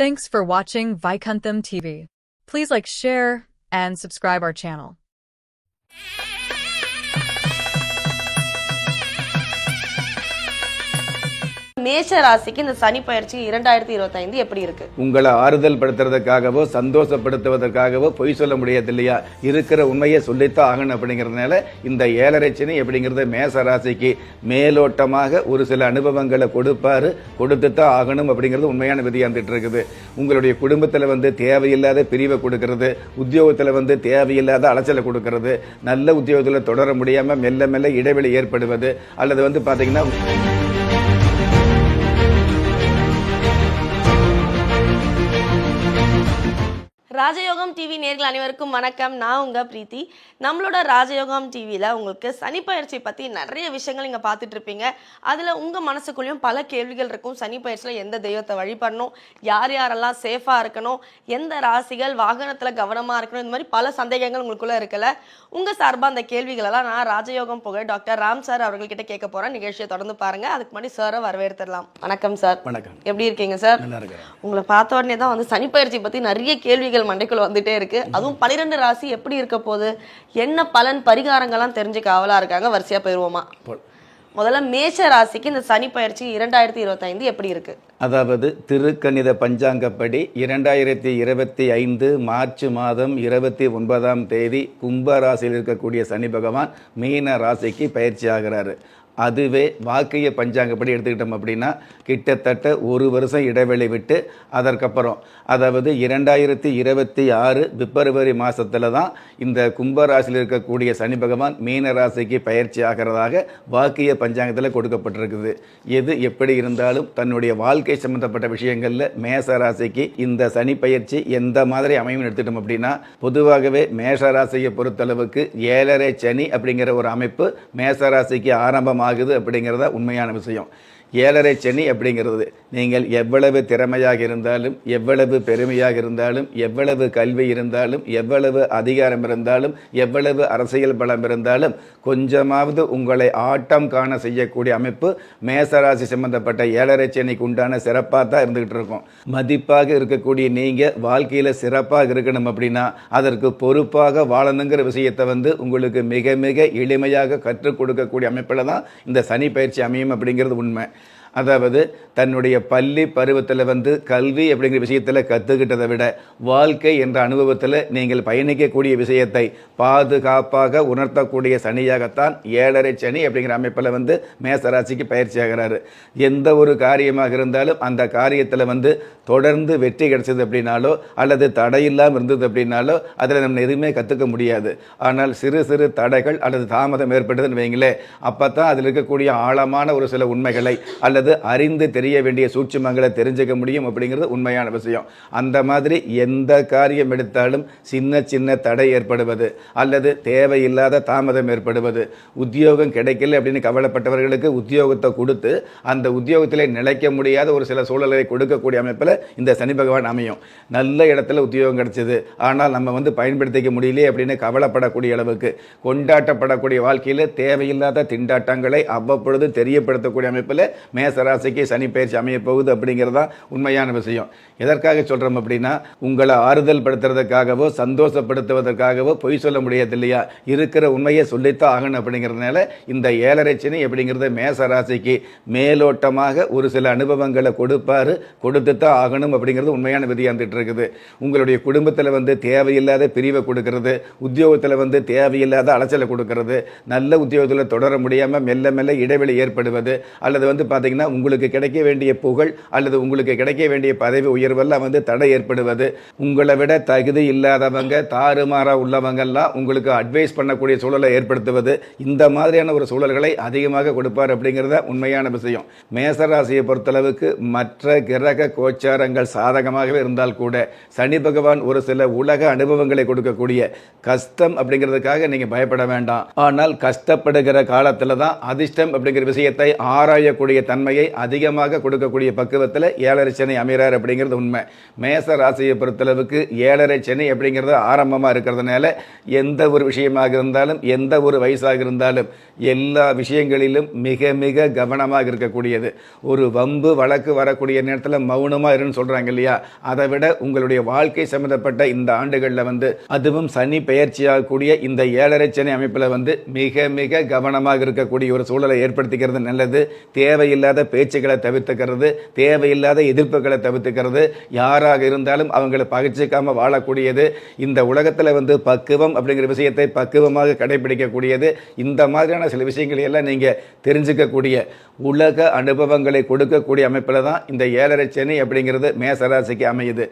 Thanks for watching Vaikuntham TV. Please like, share, and subscribe our channel. மேஷ ராசிக்கு இந்த சனி பயிற்சி இரண்டாயிரத்தி இருபத்தைந்து எப்படி இருக்கு? உங்களை ஆறுதல் படுத்துறதுக்காகவோ சந்தோஷப்படுத்துவதற்காகவோ பொய் சொல்ல முடியாது இல்லையா இருக்கிற உண்மையை சொல்லித்தான் ஆகணும் அப்படிங்கிறதுனால இந்த ஏழரை சனி அப்படிங்கிறது மேச ராசிக்கு மேலோட்டமாக ஒரு சில அனுபவங்களை கொடுப்பாரு. கொடுத்து தான் ஆகணும் அப்படிங்கிறது உண்மையான விதியாக இருந்துட்டு இருக்குது. உங்களுடைய குடும்பத்தில் வந்து தேவையில்லாத பிரிவை கொடுக்கறது உத்தியோகத்தில் வந்து தேவையில்லாத அலைச்சலை கொடுக்கறது நல்ல உத்தியோகத்தில் தொடர முடியாமல் மெல்ல மெல்ல இடைவெளி ஏற்படுவது அல்லது வந்து பார்த்தீங்கன்னா ராஜயோகம் டிவி நேர்கள் அனைவருக்கும் வணக்கம். நான் உங்க பிரீத்தி. நம்மளோட ராஜயோகம் டிவியில் உங்களுக்கு சனி பயிற்சி பற்றி நிறைய விஷயங்கள் நீங்கள் பார்த்துட்டு இருப்பீங்க. அதில் உங்கள் மனசுக்குள்ளேயும் பல கேள்விகள் இருக்கும். சனி பயிற்சியில் எந்த தெய்வத்தை வழிபடணும்? யார் யாரெல்லாம் சேஃபாக இருக்கணும்? எந்த ராசிகள் வாகனத்தில் கவனமாக இருக்கணும்? இந்த மாதிரி பல சந்தேகங்கள் உங்களுக்குள்ளே இருக்கல உங்கள் சார்பாக அந்த கேள்விகளெல்லாம் நான் ராஜயோகம் புகழ் டாக்டர் ராம் சார் அவர்கள்கிட்ட கேட்க போகிறேன் நிகழ்ச்சியை தொடர்ந்து பாருங்கள் அதுக்கு முன்னாடி சாரை வரவேற்றுடலாம் வணக்கம் சார் வணக்கம். எப்படி இருக்கீங்க சார் உங்களை பார்த்த உடனே தான் வந்து சனிப்பயிற்சி பத்தி நிறைய கேள்விகள் மண்டைக்குள்ள வந்துட்டே இருக்கு. அதுவும் பன்னிரெண்டு ராசி எப்படி இருக்க போகுது? என்ன பலன் பரிகாரங்கள்லாம் தெரிஞ்சுக்க ஆவலா இருக்காங்க. வரிசையா போயிருவோமா. முதல்ல மேஷ ராசிக்கு இந்த சனி பயிற்சி இரண்டாயிரத்தி இருபத்தைந்து எப்படி இருக்கு? அதாவது திருக்கணித பஞ்சாங்கப்படி இரண்டாயிரத்தி இருபத்தி ஐந்து மார்ச் மாதம் இருபத்தி ஒன்பதாம் தேதி கும்ப ராசியில் இருக்கக்கூடிய சனி பகவான் மீன ராசிக்கு பயிற்சி ஆகிறாரு. அதுவே வாக்கிய பஞ்சாங்கப்படி எடுத்துக்கிட்டோம் அப்படின்னா கிட்டத்தட்ட ஒரு வருஷம் இடைவெளி விட்டு அதற்கப்புறம் அதாவது இரண்டாயிரத்தி இருபத்தி ஆறு பிப்ரவரி மாதத்தில் தான் இந்த கும்பராசியில் இருக்கக்கூடிய சனி பகவான் மீன ராசிக்கு பயிற்சி ஆகிறதாக வாக்கிய பஞ்சாங்கத்தில் கொடுக்கப்பட்டிருக்குது. எது எப்படி இருந்தாலும் தன்னுடைய வாழ்க்கை சம்பந்தப்பட்ட விஷயங்களில் மேச ராசிக்கு இந்த சனி பயிற்சி எந்த மாதிரி அமையும் எடுத்துட்டோம் அப்படின்னா பொதுவாகவே மேஷ ராசியை பொறுத்தளவுக்கு ஏழரை சனி அப்படிங்கிற ஒரு அமைப்பு மேச ராசிக்கு ஆரம்பமாக ஆகுது அப்படிங்கிறத உண்மையான விஷயம். ஏழரை சனி அப்படிங்கிறது. நீங்கள் எவ்வளவு திறமையாக இருந்தாலும் எவ்வளவு பெருமையாக இருந்தாலும் எவ்வளவு கல்வி இருந்தாலும் எவ்வளவு அதிகாரம் இருந்தாலும் எவ்வளவு அரசியல் பலம் இருந்தாலும் கொஞ்சமாவது உங்களை ஆட்டம் காண செய்யக்கூடிய அமைப்பு மேசராசி சம்பந்தப்பட்ட ஏழரை சனிக்கு உண்டான சிறப்பாக தான் இருந்துகிட்டு இருக்கும். மதிப்பாக இருக்கக்கூடிய நீங்கள் வாழ்க்கையில் சிறப்பாக இருக்கணும் அப்படின்னா அதற்கு பொறுப்பாக வாழணுங்கிற விஷயத்தை வந்து உங்களுக்கு மிக மிக எளிமையாக கற்றுக் கொடுக்கக்கூடிய அமைப்பில் தான் இந்த சனி பயிற்சி அமையும் அப்படிங்கிறது உண்மை. அதாவது தன்னுடைய பள்ளி பருவத்தில் வந்து கல்வி அப்படிங்கிற விஷயத்தில் கற்றுக்கிட்டதை விட வாழ்க்கை என்ற அனுபவத்தில் நீங்கள் பயணிக்கக்கூடிய விஷயத்தை பாதுகாப்பாக உணர்த்தக்கூடிய சனியாகத்தான் ஏழரை சனி அப்படிங்கிற அமைப்பில் வந்து மேசராசிக்கு பயிற்சி ஆகிறாரு. எந்த ஒரு காரியமாக இருந்தாலும் அந்த காரியத்தில் வந்து தொடர்ந்து வெற்றி கிடைச்சது அப்படின்னாலோ அல்லது தடையில்லாமல் இருந்தது அப்படின்னாலோ அதில் நம்ம எதுவுமே கற்றுக்க முடியாது. ஆனால் சிறு சிறு தடைகள் அல்லது தாமதம் ஏற்பட்டதுன்னு வைங்களேன் அப்போ தான் அதில் இருக்கக்கூடிய ஆழமான ஒரு சில உண்மைகளை அல்லது அறிந்து தெரிய வேண்டிய சூட்சுமங்களை தெரிஞ்சுக்க முடியும் அப்படிங்கிறது உண்மையான விஷயம். அந்த மாதிரி எந்த காரியம் எடுத்தாலும் சின்ன சின்ன தடை ஏற்படுவது அல்லது தேவையில்லாத தாமதம் ஏற்படுவது. உத்தியோகம் கிடைக்கல அப்படின்னு கவலைப்பட்டவர்களுக்கு உத்தியோகத்தை கொடுத்து அந்த உத்தியோகத்திலே நிலைக்க முடியாத ஒரு சில சூழலை கொடுக்கக்கூடிய அமைப்பில் இந்த சனி பகவான் அமையும். நல்ல இடத்துல உத்தியோகம் கிடைச்சது. ஆனால் நம்ம வந்து பயன்படுத்திக்க முடியலையே அப்படின்னு கவலைப்படக்கூடிய அளவுக்கு. கொண்டாட்டப்படக்கூடிய வாழ்க்கையில் தேவையில்லாத திண்டாட்டங்களை அவ்வப்பொழுது தெரியப்படுத்தக்கூடிய அமைப்பில் மேசராசிக்கு சனி பயிற்சி அமைய போகுது உண்மையான விஷயம். எதற்காக சொல்கிறோம் அப்படின்னா உங்களை ஆறுதல் படுத்துறதுக்காகவோ சந்தோஷப்படுத்துவதற்காகவோ பொய் சொல்ல முடியாது இல்லையா இருக்கிற உண்மையை சொல்லித்தான் ஆகணும் அப்படிங்கிறதுனால இந்த ஏழரை சனி அப்படிங்கிறது மேசராசிக்கு மேலோட்டமாக ஒரு சில அனுபவங்களை கொடுப்பாரு கொடுத்து தான் ஆகணும் அப்படிங்கிறது உண்மையான விதியாக இருந்துட்டு இருக்குது. உங்களுடைய குடும்பத்தில் வந்து தேவையில்லாத பிரிவை கொடுக்கறது உத்தியோகத்தில் வந்து தேவையில்லாத அலைச்சலை கொடுக்கறது நல்ல உத்தியோகத்தில் தொடர முடியாமல் மெல்ல மெல்ல இடைவெளி ஏற்படுவது அல்லது வந்து பார்த்தீங்கன்னா உங்களுக்கு கிடைக்க வேண்டிய புகழ் அல்லது உங்களுக்கு கிடைக்க வேண்டிய பதவி உயர்வெல்லாம் வந்து தடை ஏற்படுவது. உங்களை விட தகுதி இல்லாதவங்க தாறுமாறா உள்ளவங்கெல்லாம் உங்களுக்கு அட்வைஸ் பண்ணக்கூடிய சூழலை ஏற்படுத்துவது. இந்த மாதிரியான ஒரு சூழல்களை அதிகமாக கொடுப்பார் அப்படிங்கிறத உண்மையான விஷயம். மேசராசியை பொறுத்தளவுக்கு மற்ற கிரக கோச்சாரங்கள் சாதகமாகவே இருந்தால் கூட சனி பகவான் ஒரு சில உலக அனுபவங்களை கொடுக்கக்கூடிய கஷ்டம் அப்படிங்கிறதுக்காக நீங்க பயப்பட வேண்டாம். ஆனால் கஷ்டப்படுகிற காலத்தில் தான் அதிர்ஷ்டம் அப்படிங்கிற விஷயத்தை ஆராயக்கூடிய தன்மை நன்மையை அதிகமாக கொடுக்கக்கூடிய பக்குவத்தில் ஏழரை சனி அமைகிறார் அப்படிங்கிறது உண்மை. மேச ராசியை பொறுத்தளவுக்கு ஏழரை சனி அப்படிங்கிறது ஆரம்பமாக இருக்கிறதுனால எந்த ஒரு விஷயமாக இருந்தாலும் எந்த ஒரு வயசாக இருந்தாலும் எல்லா விஷயங்களிலும் மிக மிக கவனமாக இருக்கக்கூடியது. ஒரு வம்பு வழக்கு வரக்கூடிய நேரத்தில் மௌனமாக இருன்னு சொல்கிறாங்க இல்லையா? அதை விட உங்களுடைய வாழ்க்கை சம்மந்தப்பட்ட இந்த ஆண்டுகளில் வந்து அதுவும் சனி பெயர்ச்சியாகக்கூடிய இந்த ஏழரை சனி அமைப்பில் வந்து மிக மிக கவனமாக இருக்கக்கூடிய ஒரு சூழலை ஏற்படுத்திக்கிறது நல்லது. தேவையில்லாத பேச்சுக்களை தவிர்த்துக்கிறது தேவையில்லாத எதிர்ப்புகளை தவிர்த்துக்கிறது. யாராக இருந்தாலும் அவங்களை பகிர்ச்சிக்காம வாழக்கூடியது இந்த உலகத்தில் வந்து பக்குவம் அப்படிங்கிற விஷயத்தை பக்குவமாக கடைபிடிக்கக்கூடியது. இந்த மாதிரியான சில விஷயங்களை எல்லாம் நீங்கள் தெரிஞ்சுக்கக்கூடிய உலக அனுபவங்களை கொடுக்கக்கூடிய அமைப்பில் தான் இந்த ஏழரை சனி அப்படிங்கிறது மேசராசிக்கு அமையுது.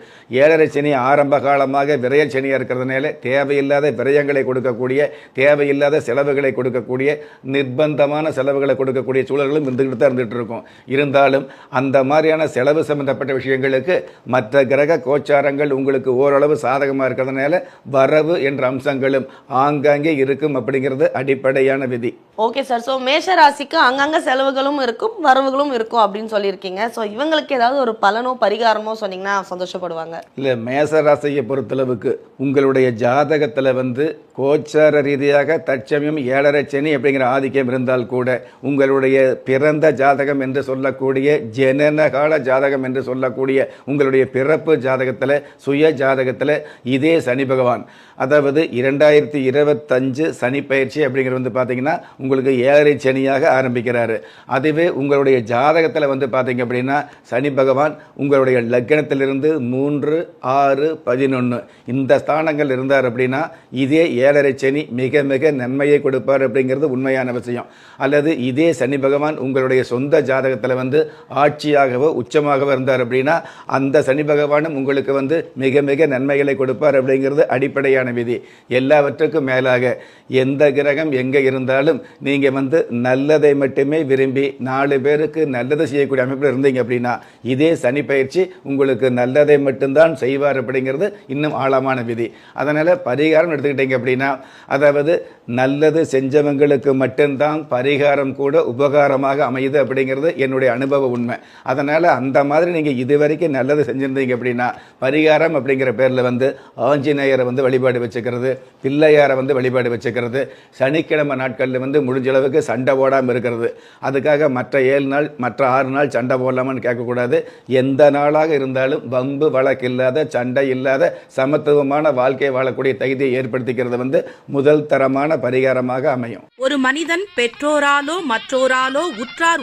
ஏழரை சனி ஆரம்ப காலமாக விரய சனியாக இருக்கிறதுனால தேவையில்லாத விரயங்களை கொடுக்கக்கூடிய தேவையில்லாத செலவுகளை கொடுக்கக்கூடிய நிர்பந்தமான செலவுகளை கொடுக்கக்கூடிய சூழல்களும் இருந்துகிட்டு தான் இருந்துகிட்டு இருக்கும். இருந்தாலும் அந்த மாதிரியான செலவு சம்பந்தப்பட்ட விஷயங்களுக்கு மற்ற கிரக கோச்சாரங்கள் உங்களுக்கு ஓரளவு சாதகமாக இருக்கிறதுனால வரவு என்ற அம்சங்களும் ஆங்காங்கே இருக்கும் அப்படிங்கிறது அடிப்படையான விதி. ஓகே சார் ஸோ மேஷ ராசிக்கு அங்கங்க செலவுகளும் இருக்கும் வரவுகளும் இருக்கும் அப்படின்னு சொல்லியிருக்கீங்க. ஸோ இவங்களுக்கு ஏதாவது ஒரு பலனோ பரிகாரமோ சொன்னீங்கன்னா சந்தோஷப்படுவாங்க. இல்லை மேச ராசியை பொறுத்தளவுக்கு உங்களுடைய ஜாதகத்தில் வந்து கோச்சார ரீதியாக தற்சமயம் ஏழரை சனி அப்படிங்கிற ஆதிக்கம் இருந்தால் கூட உங்களுடைய பிறந்த ஜாதகம் என்று சொல்லக்கூடிய ஜனனகால ஜாதகம் என்று சொல்லக்கூடிய உங்களுடைய பிறப்பு ஜாதகத்தில் சுய ஜாதகத்தில் இதே சனி பகவான். அதாவது இரண்டாயிரத்தி இருபத்தஞ்சு சனி பயிற்சி அப்படிங்கிறது வந்து பார்த்தீங்கன்னா உங்களுக்கு ஏழரை சனியாக ஆரம்பிக்கிறாரு. அதுவே உங்களுடைய ஜாதகத்தில் வந்து பார்த்தீங்க அப்படின்னா சனி பகவான் உங்களுடைய லக்னத்திலிருந்து மூன்று ஆறு பதினொன்று இந்த ஸ்தானங்கள் இருந்தார் அப்படின்னா இதே ஏழரை சனி மிக மிக நன்மையை கொடுப்பார் அப்படிங்கிறது உண்மையான விஷயம். அல்லது இதே சனி பகவான் உங்களுடைய சொந்த ஜாதகத்தில் வந்து ஆட்சியாகவோ உச்சமாகவோ இருந்தார் அப்படின்னா அந்த சனி பகவானும் உங்களுக்கு வந்து மிக மிக நன்மைகளை கொடுப்பார் அப்படிங்கிறது அடிப்படையான விதி. எல்லாவற்றுக்கும் மேலாக எந்த கிரகம் எங்கே இருந்தாலும் நீங்கள் வந்து நல்லதை மட்டுமே விரும்பி நாலு பேருக்கு நல்லது செய்யக்கூடிய அமைப்பில் இருந்தீங்க அப்படின்னா இதே சனி பயிற்சி உங்களுக்கு நல்லதை மட்டும்தான் செய்வார் அப்படிங்கிறது இன்னும் ஆழமான விதி. அதனால் பரிகாரம் எடுத்துக்கிட்டீங்க அப்படின்னா அதாவது நல்லது செஞ்சவங்களுக்கு மட்டும்தான் பரிகாரம் கூட உபகாரமாக அமையுது அப்படிங்கிறது என்னுடைய அனுபவ உண்மை. அதனால் அந்த மாதிரி நீங்கள் இதுவரைக்கும் நல்லது செஞ்சுருந்தீங்க அப்படின்னா பரிகாரம் அப்படிங்கிற பேரில் வந்து ஆஞ்சநேயரை வந்து வழிபாடு வச்சுக்கிறது பிள்ளையாரை வந்து வழிபாடு வச்சுக்கிறது சனிக்கிழமை நாட்களில் வந்து முடிஞ்ச அளவுக்கு சண்டை போடாமல் இருக்கிறது. அதுக்காக மற்ற ஏழு நாள் மற்ற ஆறு நாள் சண்டை போடலாமான்னு கேட்கக்கூடாது. எந்த நாளாக இருந்தாலும் வம்பு வழக்கு இல்லாத சண்டை இல்லாத சமத்துவமான வாழ்க்கையை வாழக்கூடிய தகுதியை ஏற்படுத்திக்கிறது வந்து முதல் தரமான பரிகாரமாக அமையும். ஒரு மனிதன் பெற்றோராலோ மற்றோராலோ உற்றார்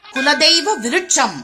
குலதெய்வ விருட்சம்.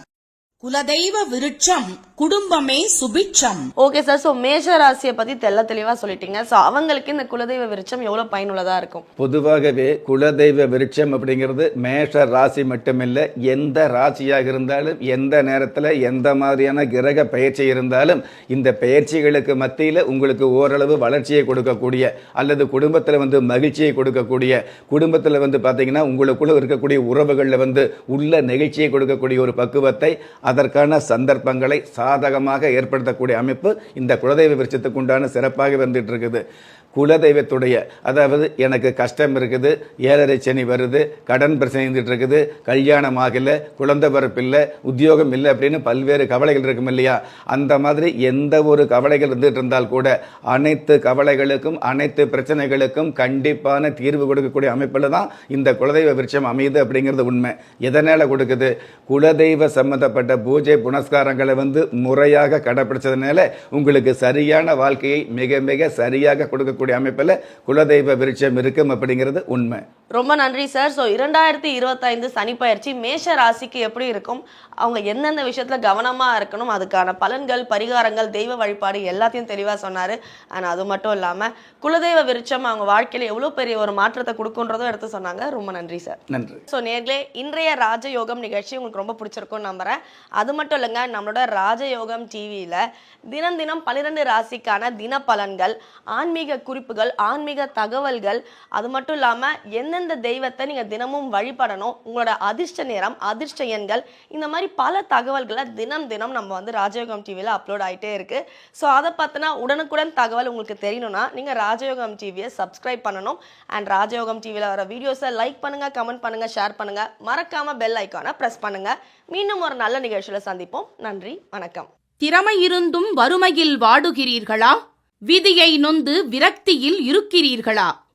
குலதெய்வ விருட்சம் குடும்பமே சுபிட்சம். ஓகே சார் ஸோ மேஷ ராசியை பற்றி தெள்ள தெளிவாக சொல்லிட்டீங்க. ஸோ அவங்களுக்கு இந்த குலதெய்வ விருட்சம் எவ்வளோ பயனுள்ளதாக இருக்கும்? பொதுவாகவே குலதெய்வ விருட்சம் அப்படிங்கிறது மேஷ ராசி மட்டுமில்லை. எந்த ராசியாக இருந்தாலும் எந்த நேரத்தில் எந்த மாதிரியான கிரக பயிற்சி இருந்தாலும் இந்த பயிற்சிகளுக்கு மத்தியில் உங்களுக்கு ஓரளவு வளர்ச்சியை கொடுக்கக்கூடிய அல்லது குடும்பத்தில் வந்து மகிழ்ச்சியை கொடுக்கக்கூடிய குடும்பத்தில் வந்து பார்த்தீங்கன்னா உங்களுக்குள்ள இருக்கக்கூடிய உறவுகளில் வந்து உள்ள நெகிழ்ச்சியை கொடுக்கக்கூடிய ஒரு பக்குவத்தை அதற்கான சந்தர்ப்பங்களை சாதகமாக ஏற்படுத்தக்கூடிய அமைப்பு இந்த குலதெய்வ விருட்சத்துக்கு உண்டான சிறப்பாக வந்துட்டு இருக்குது. குலதெய்வத்துடைய அதாவது எனக்கு கஷ்டம் இருக்குது ஏழரை சனி வருது கடன் பிரச்சனை இருக்குது கல்யாணம் ஆகலை குழந்தை பிறப்பு இல்லை உத்தியோகம் இல்லை அப்படின்னு பல்வேறு கவலைகள் இருக்கும் இல்லையா? அந்த மாதிரி எந்த ஒரு கவலைகள் இருந்துட்டு இருந்தால் கூட அனைத்து கவலைகளுக்கும் அனைத்து பிரச்சனைகளுக்கும் கண்டிப்பான தீர்வு கொடுக்கக்கூடிய அமைப்பில் தான் இந்த குலதெய்வ விருட்சம் அமையுது அப்படிங்கிறது உண்மை. எதனால் கொடுக்குது? குலதெய்வ சம்பந்தப்பட்ட பூஜை புனஸ்காரங்களை வந்து முறையாக கடைப்பிடிச்சதுனால உங்களுக்கு சரியான வாழ்க்கையை மிக மிக சரியாக கொடுக்கக்கூடிய அமைப்பில் குலதெய்வ விருட்சம் இருக்கும் அப்படிங்கிறது உண்மை. ரொம்ப நன்றி சார் ஸோ இரண்டாயிரத்தி இருபத்தைந்து சனிப்பயிற்சி மேஷ ராசிக்கு எப்படி இருக்கும்? அவங்க எந்தெந்த விஷயத்துல கவனமா இருக்கணும்? அதுக்கான பலன்கள் பரிகாரங்கள் தெய்வ வழிபாடு எல்லாத்தையும் தெளிவா சொன்னாரு. அண்ட் அது மட்டும் இல்லாம குலதெய்வ விருட்சம் அவங்க வாழ்க்கையில எவ்வளவு பெரிய ஒரு மாற்றத்தை கொடுக்குன்றதும் எடுத்து சொன்னாங்க. ரொம்ப நன்றி சார் நன்றி. ஸோ நேர்களே இன்றைய ராஜயோகம் நிகழ்ச்சி உங்களுக்கு ரொம்ப பிடிச்சிருக்கும்னு நம்புறேன். அது மட்டும் இல்லைங்க நம்மளோட ராஜயோகம் டிவியில் தினம் தினம் பன்னிரெண்டு ராசிக்கான தின பலன்கள் ஆன்மீக குறிப்புகள் ஆன்மீக தகவல்கள் அது மட்டும் இல்லாமல் எந்தெந்த தெய்வத்தை நீங்கள் தினமும் வழிபடணும். உங்களோட அதிர்ஷ்ட நேரம் அதிர்ஷ்ட எண்கள் இந்த மாதிரி பல தகவல்களை தினம் தினம் நம்ம வந்து ராஜயோகம் டிவியில் அப்லோட் ஆகிட்டே இருக்கு. ஸோ அதை பார்த்தினா உடனுக்குடன் தகவல் உங்களுக்கு தெரியணும்னா நீங்கள் ராஜயோகம் டிவியை சப்ஸ்கிரைப் பண்ணணும். அண்ட் ராஜயோகம் டிவியில் வர வீடியோஸை லைக் பண்ணுங்கள் கமெண்ட் பண்ணுங்கள் ஷேர் பண்ணுங்கள் மறக்காமல் பெல் ஐக்கானை ப்ரெஸ் பண்ணுங்கள் மீண்டும் ஒரு நல்ல நிகழ்ச்சியில் சந்திப்போம். நன்றி வணக்கம். திறமை இருந்தும் வறுமையில் வாடுகிறீர்களா? விதியை நொந்து விரக்தியில் இருக்கிறீர்களா?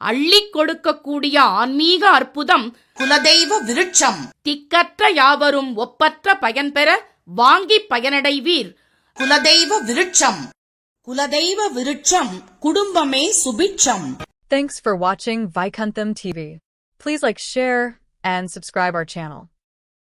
அள்ளிக் கொடுக்கக்கூடிய ஆன்மீக அற்புதம் குலதெய்வ விருட்சம் திக்கற்ற யாவரும் ஒப்பற்ற பயன் பெற வாங்கி பயனடைவீர் குலதெய்வ விருட்சம் குலதெய்வ விருட்சம் குடும்பமே சுபிட்சம் Thanks for watching Vaikuntham TV. Please like, share, and subscribe our channel.